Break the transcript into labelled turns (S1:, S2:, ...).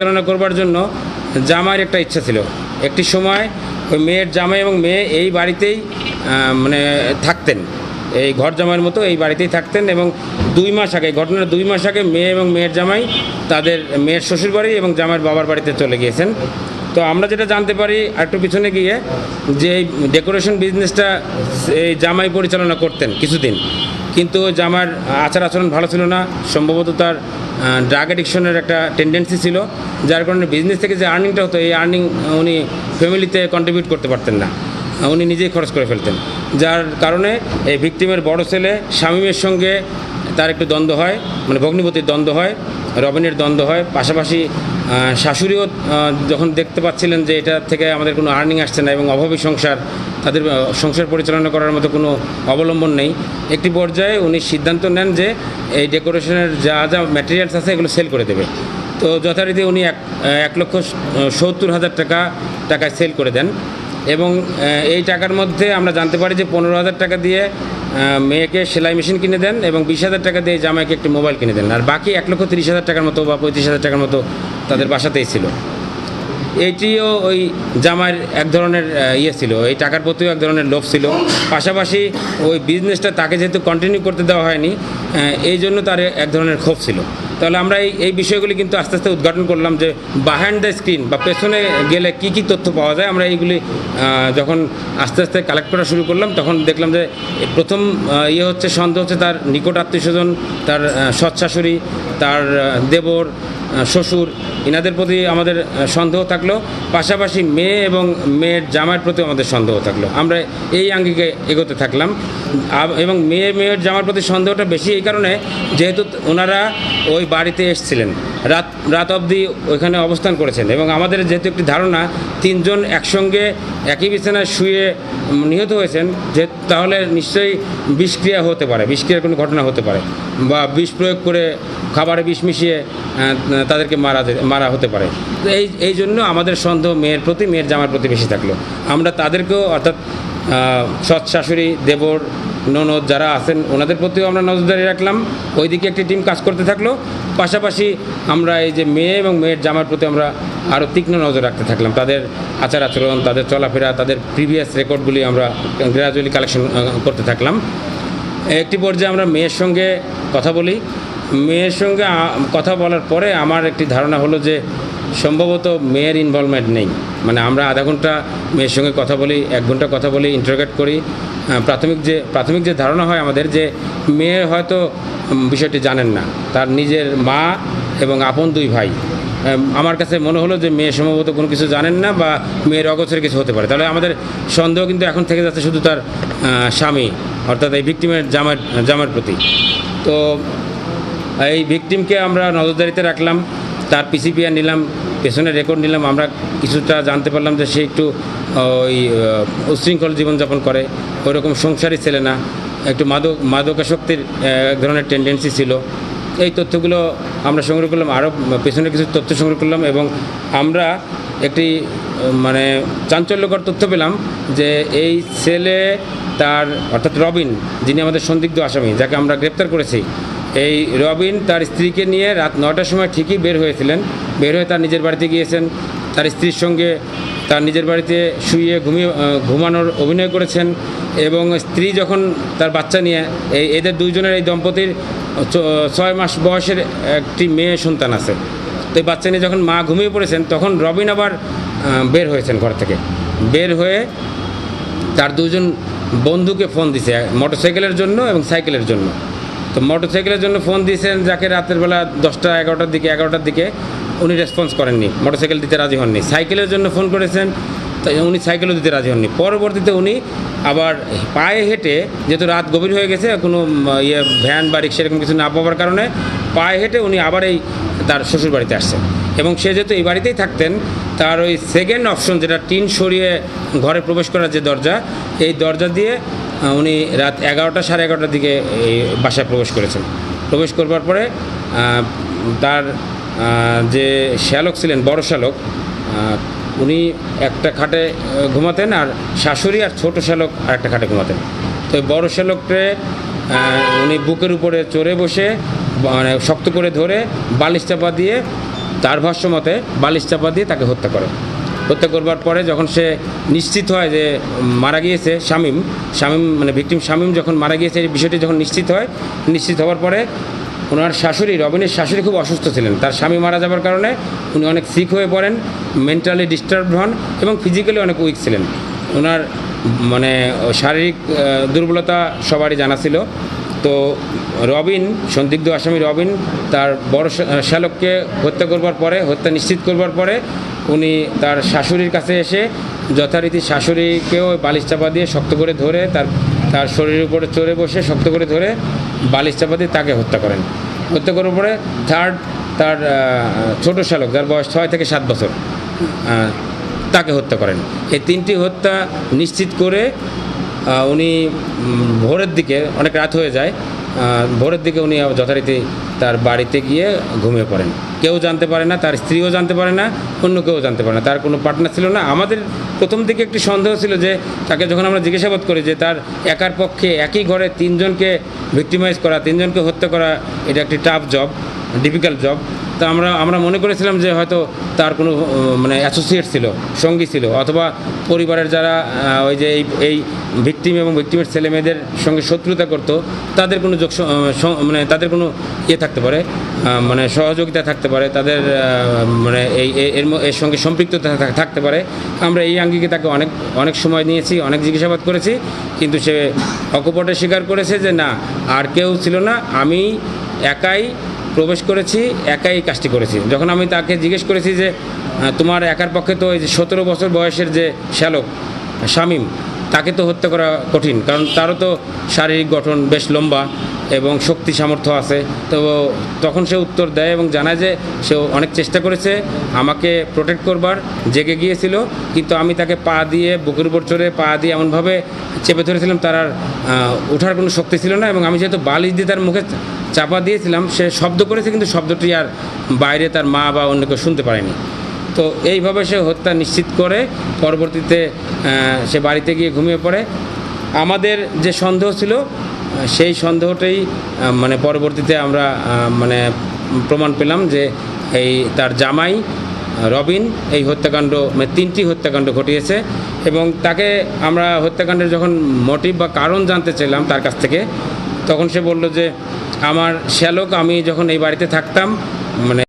S1: পরিচালনা করবার জন্য জামাইয়ের একটা ইচ্ছা ছিল। একটি সময় ওই মেয়ের জামাই এবং মেয়ে এই বাড়িতেই মানে থাকতেন। এই ঘর জামাইয়ের মতো এই বাড়িতেই থাকতেন এবং দুই মাস আগে ঘটনার দুই মাস আগে মেয়ে এবং মেয়ের জামাই তাদের মেয়ের শ্বশুর বাড়ি এবং জামাইয়ের বাবার বাড়িতে চলে গিয়েছেন। তো আমরা যেটা জানতে পারি একটু পিছনে গিয়ে যে এই ডেকোরেশন বিজনেসটা এই জামাই পরিচালনা করতেন কিছুদিন। কিন্তু জামার আচার আচরণ ভালো ছিল না, সম্ভবত তার ড্রাগ অ্যাডিকশনের একটা টেন্ডেন্সি ছিল, যার কারণে বিজনেস থেকে যে আর্নিংটা হতো, এই আর্নিং উনি ফ্যামিলিতে কন্ট্রিবিউট করতে পারতেন না। উনি নিজেই খরচ করে ফেলতেন। যার কারণে এই ভিকটিমের বড় ছেলে স্বামীমের সঙ্গে তার একটু দ্বন্দ্ব হয় মানে ভগ্নিপতির দ্বন্দ্ব হয়, রবিনের দ্বন্দ্ব হয়, পাশাপাশি শাশুড়িও যখন দেখতে পাচ্ছিলেন যে এটা থেকে আমাদের কোনো আর্নিং আসছে না এবং অভাবী সংসার, তাদের সংসার পরিচালনা করার মতো কোনো অবলম্বন নেই, একটি পর্যায়ে উনি সিদ্ধান্ত নেন যে এই ডেকোরেশনের যা যা ম্যাটেরিয়ালস আছে এগুলো সেল করে দেবে। তো যথারীতি উনি এক এক লক্ষ সত্তর হাজার টাকা, টাকায় সেল করে দেন এবং এই টাকার মধ্যে আমরা জানতে পারি যে পনেরো হাজার টাকা দিয়ে মেয়েকে সেলাই মেশিন কিনে দেন এবং বিশ হাজার টাকা দিয়ে জামাইকে একটি মোবাইল কিনে দেন। আর বাকি এক লক্ষ তিরিশ হাজার টাকার মতো বা পঁয়ত্রিশ হাজার টাকার মতো তাদের বাসাতেই ছিল। এইটিও ওই জামার এক ধরনের ইয়ে ছিল। এই টাকার প্রতিও এক ধরনের লোভ ছিল। পাশাপাশি ওই বিজনেসটা তাকে যেহেতু কন্টিনিউ করতে দেওয়া হয়নি এই জন্য তার এক ধরনের ক্ষোভ ছিল। তাহলে আমরা এই এই বিষয়গুলি কিন্তু আস্তে আস্তে উদ্ঘাটন করলাম যে বাহ্যান্ড দ্য স্ক্রিন বা পেছনে গেলে কি কি তথ্য পাওয়া যায়, আমরা এইগুলি যখন আস্তে আস্তে কালেক্ট করা শুরু করলাম, তখন দেখলাম যে প্রথম ইয়ে হচ্ছে সন্দেহ হচ্ছে তার নিকট আত্মীয় স্বজন, তার সৎ শাশুড়ি, তার দেবর শ্বশুর ইনাদের প্রতি আমাদের সন্দেহ থাকল। পাশাপাশি মেয়ে এবং মেয়ের জামার প্রতি আমাদের সন্দেহ থাকল। আমরা এই আঙ্গিকে এগোতে থাকলাম। এবং মেয়ে, মেয়ের জামার প্রতি সন্দেহটা বেশি এই কারণে যেহেতু ওনারা ওই বাড়িতে এসছিলেন। রাত রাত অবধি ওইখানে অবস্থান করেছেন। এবং আমাদের যেহেতু একটি ধারণা, তিনজন একসঙ্গে একই বিছানায় শুয়ে নিহত হয়েছেন, যে তাহলে নিশ্চয়ই বিষক্রিয়া হতে পারে, বিষক্রিয়ার কোনো ঘটনা হতে পারে। বা বিষ প্রয়োগ করে খাবারে বিষ মিশিয়ে তাদেরকে মারা মারা হতে পারে। এই এই জন্য আমাদের সন্দেহ মেয়ের প্রতি, মেয়ের জামার প্রতি বেশি থাকল। আমরা তাদেরকেও অর্থাৎ সৎ শাশুড়ি দেবর ননদ যারা আছেন, ওনাদের প্রতিও আমরা নজরদারি রাখলাম। ওইদিকে একটি টিম কাজ করতে থাকল। পাশাপাশি আমরা এই যে মেয়ে এবং মেয়ের জামার প্রতি আমরা আরও তীক্ষ্ণ নজর রাখতে থাকলাম। তাদের আচার আচরণ, তাদের চলাফেরা, তাদের প্রিভিয়াস রেকর্ডগুলি আমরা গ্রাজুয়ালি কালেকশন করতে থাকলাম। একটি পর্যায়ে আমরা মেয়ের সঙ্গে কথা বলি। মেয়ের সঙ্গে কথা বলার পরে আমার একটি ধারণা হলো যে সম্ভবত মেয়ের ইনভলভমেন্ট নেই। মানে আমরা আধা ঘণ্টা মেয়ের সঙ্গে কথা বলি, এক ঘণ্টা কথা বলি ইন্টারোগেট করি। প্রাথমিক যে প্রাথমিক যে ধারণা হয় আমাদের যে, মেয়ে হয়তো বিষয়টি জানেন না। তার নিজের মা এবং আপন দুই ভাই। আমার কাছে মনে হলো যে মেয়ে সম্ভবত কোনো কিছু জানেন না বা মেয়ের অগোচরে কিছু হতে পারে। তাহলে আমাদের সন্দেহ কিন্তু এখন থেকে যাচ্ছে শুধু তার স্বামী, অর্থাৎ এই ভিক্টিমের জামার জামার প্রতি। তো এই ভিকটিমকে আমরা নজরদারিতে রাখলাম। তার পিসিপিআর নিলাম পেছনে রেকর্ড নিলাম আমরা কিছুটা জানতে পারলাম যে সে একটু ওই আহ, উচ্ছৃঙ্খল জীবনযাপন করে। ওই রকম সংসারী ছেলে না একটু মাদক মাদকাসক্তির এক ধরনের টেন্ডেন্সি ছিল। এই তথ্যগুলো আমরা সংগ্রহ করলাম আরও পেছনে কিছু তথ্য সংগ্রহ করলাম এবং আমরা একটি মানে চাঞ্চল্যকর তথ্য পেলাম যে এই ছেলে তার অর্থাৎ রবিন যিনি আমাদের সন্দিগ্ধ আসামি যাকে আমরা গ্রেপ্তার করেছি এই রবিন তার স্ত্রীকে নিয়ে রাত নটার সময় ঠিকই বের হয়েছিলেন। বের হয়ে তার নিজের বাড়িতে গিয়েছেন। তার স্ত্রীর সঙ্গে তার নিজের বাড়িতে শুয়ে ঘুমিয়ে ঘুমানোর অভিনয় করেছেন এবং স্ত্রী যখন তার বাচ্চা নিয়ে, এই এদের দুইজনের এই দম্পতির ছয় মাস বয়সের একটি মেয়ে সন্তান আছে। তো এই বাচ্চা নিয়ে যখন মা ঘুমিয়ে পড়েছেন, তখন রবিন আবার বের হয়েছেন ঘর থেকে। বের হয়ে তার দুজন বন্ধুকে ফোন দিছে, মোটরসাইকেলের জন্য এবং সাইকেলের জন্য। তো মোটরসাইকেলের জন্য ফোন দিয়েছেন যাকে রাতের বেলা দশটা, এগারোটার দিকে এগারোটার দিকে উনি রেসপন্স করেননি, মোটরসাইকেল দিতে রাজি হননি। সাইকেলের জন্য ফোন করেছেন উনি সাইকেলও দিতে রাজি হননি। পরবর্তীতে উনি আবার পায়ে হেঁটে, যেহেতু রাত গভীর হয়ে গেছে, কোনো ইয়ে ভ্যান বা রিক্সা এরকম কিছু না পাওয়ার কারণে পায়ে হেঁটে উনি আবার এই তার শ্বশুর বাড়িতে আসছেন। এবং সে যেহেতু এই বাড়িতেই থাকতেন, তার ওই সেকেন্ড অপশন যেটা টিন সরিয়ে ঘরে প্রবেশ করার যে দরজা, এই দরজা দিয়ে উনি রাত এগারোটা সাড়ে এগারোটার দিকে এই বাসায় প্রবেশ করেছেন। প্রবেশ করবার পরে তার যে শ্যালক ছিলেন, বড় শ্যালক উনি একটা খাটে ঘুমাতেন আর শাশুড়ি আর ছোট শ্যালক আর একটা খাটে ঘুমাতেন। তো বড় শ্যালককে উনি বুকের উপরে চড়ে বসে মানে শক্ত করে ধরে বালিশ চাপা দিয়ে, তার ভাষ্য মতে বালিশ চাপা দিয়ে তাকে হত্যা করে হত্যা করবার পরে যখন সে নিশ্চিত হয় যে মারা গিয়েছে শামীম শামীম মানে ভিকটিম শামীম যখন মারা গিয়েছে, এই বিষয়টি যখন নিশ্চিত হয়, নিশ্চিত হওয়ার পরে ওনার শাশুড়ি, রবিনের শাশুড়ি খুব অসুস্থ ছিলেন। তার স্বামী মারা যাবার কারণে উনি অনেক সিক হয়ে পড়েন মেন্টালি ডিস্টার্ব হন এবং ফিজিক্যালি অনেক উইক ছিলেন। ওনার মানে শারীরিক দুর্বলতা সবারই জানা ছিল। তো রবিন, সন্দিগ্ধ আসামি রবিন, তার বড় শ্যালককে হত্যা করবার পরে, হত্যা নিশ্চিত করবার পরে উনি তার শাশুড়ির কাছে এসে যথারীতি শাশুড়িকেও বালিশ চাপা দিয়ে শক্ত করে ধরে তার তার শরীরের উপরে চড়ে বসে শক্ত করে ধরে বালিশ চাপা দিয়ে তাকে হত্যা করেন। হত্যা করার পরে থার্ড তার ছোট শ্যালক যার বয়স ছয় থেকে সাত বছর তাকে হত্যা করেন। এই তিনটি হত্যা নিশ্চিত করে উনি ভোরের দিকে অনেক রাত হয়ে যায় ভোরের দিকে উনি যথারীতি তার বাড়িতে গিয়ে ঘুমিয়ে পড়েন। কেউ জানতে পারে না, তার স্ত্রীও জানতে পারে না, অন্য কেউ জানতে পারে না। তার কোনো পার্টনার ছিল না। আমাদের প্রথম দিকে একটি সন্দেহ ছিল যে তাকে যখন আমরা জিজ্ঞাসাবাদ করি যে তার একার পক্ষে একই ঘরে তিনজনকে ভিক্টিমাইজ করা, তিনজনকে হত্যা করা, এটা একটি টাফ জব ডিফিকাল্ট জব তা আমরা আমরা মনে করেছিলাম যে হয়তো তার কোনো মানে অ্যাসোসিয়েট ছিল, সঙ্গী ছিল, অথবা পরিবারের যারা ওই যে এই এই ভিকটিম এবং ভিকটিমের ছেলে মেয়েদের সঙ্গে শত্রুতা করতো, তাদের কোনো যোগ মানে তাদের কোনো ইয়ে থাকতে পারে মানে সহযোগিতা থাকতে পারে, তাদের মানে এই এর এর সঙ্গে সম্পৃক্ততা থাকতে পারে। আমরা এই আঙ্গিকে তাকে অনেক অনেক সময় নিয়েছি, অনেক জিজ্ঞাসাবাদ করেছি, কিন্তু সে অকপটে স্বীকার করেছে যে না, আর কেউ ছিল না, আমি একাই প্রবেশ করেছি, একাই কাজটি করেছি। যখন আমি তাকে জিজ্ঞেস করেছি যে, তোমার একার পক্ষে তো ওই যে সতেরো বছর বয়সের যে শ্যালক, শামীম তাকে তো হত্যা করা কঠিন, কারণ তারও তো শারীরিক গঠন বেশ লম্বা এবং শক্তি সামর্থ্য আছে। তো তখন সে উত্তর দেয় এবং জানায় যে সে অনেক চেষ্টা করেছে আমাকে প্রোটেক্ট করবার, জেগে গিয়েছিল, কিন্তু আমি তাকে পা দিয়ে, বুকের উপর চড়ে পা দিয়ে এমনভাবে চেপে ধরেছিলাম, তার আর ওঠার কোনো শক্তি ছিল না এবং আমি যেহেতু বালিশ দিয়ে তার মুখে চাপা দিয়েছিলাম, সে শব্দ করেছে, কিন্তু শব্দটি আর বাইরে তার মা বা অন্য কেউ শুনতে পারেনি। তো এইভাবে সে হত্যা নিশ্চিত করে, পরবর্তীতে সে বাড়িতে গিয়ে ঘুমিয়ে পড়ে। আমাদের যে সন্দেহ ছিল সেই সন্দেহটাই মানে পরবর্তীতে আমরা মানে প্রমাণ পেলাম যে এই তার জামাই রবিন, এই হত্যাকাণ্ড মানে তিনটি হত্যাকাণ্ড ঘটিয়েছে এবং তাকে আমরা হত্যাকাণ্ডের যখন মোটিভ বা কারণ জানতে চাইলাম তার কাছ থেকে, তখন সে বলল যে, আমার শ্যালক, আমি যখন এই বাড়িতে থাকতাম মানে